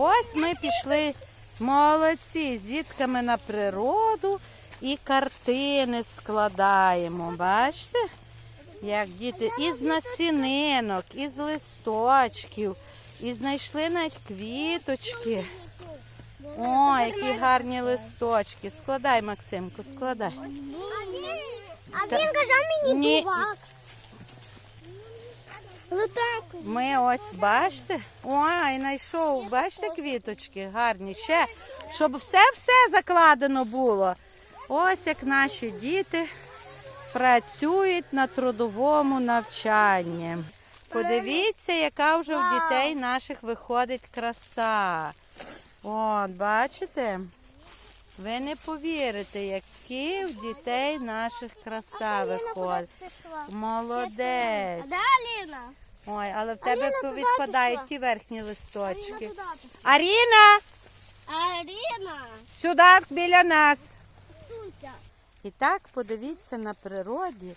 Ось ми пішли молодці з дітками на природу і картини складаємо. Бачите? Як діти із насінинок, із листочків, і знайшли навіть квіточки. О, які гарні листочки. Складай, Максимку, складай. А він казав мені Ні. Летак. Ми ось бачите. Ой, знайшов, бачите квіточки гарні. Ще, щоб все-все закладено було. Ось як наші діти працюють на трудовому навчанні. Подивіться, яка вже в дітей наших виходить краса. От, бачите? Ви не повірите, які в дітей наших краса виходить. Молодець. Ой, але в тебе Аліна, туди відпадають пішла. ті верхні Аліна листочки. Аріна, Аліна. сюди біля нас. Туся. І так подивіться на природі,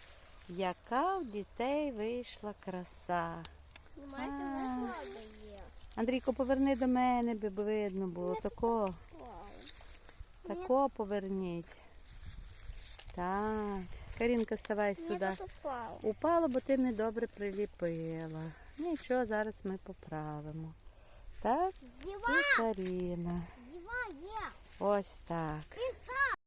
яка в дітей вийшла краса. А. є. Андрійко, поверни до мене, би видно було. Тако, тако поверніть. Так. Карінка, ставай сюди. Упала. бо ти недобре приліпила. Нічого, зараз ми поправимо. Так, Діва, і Каріна. діва є. Ось так.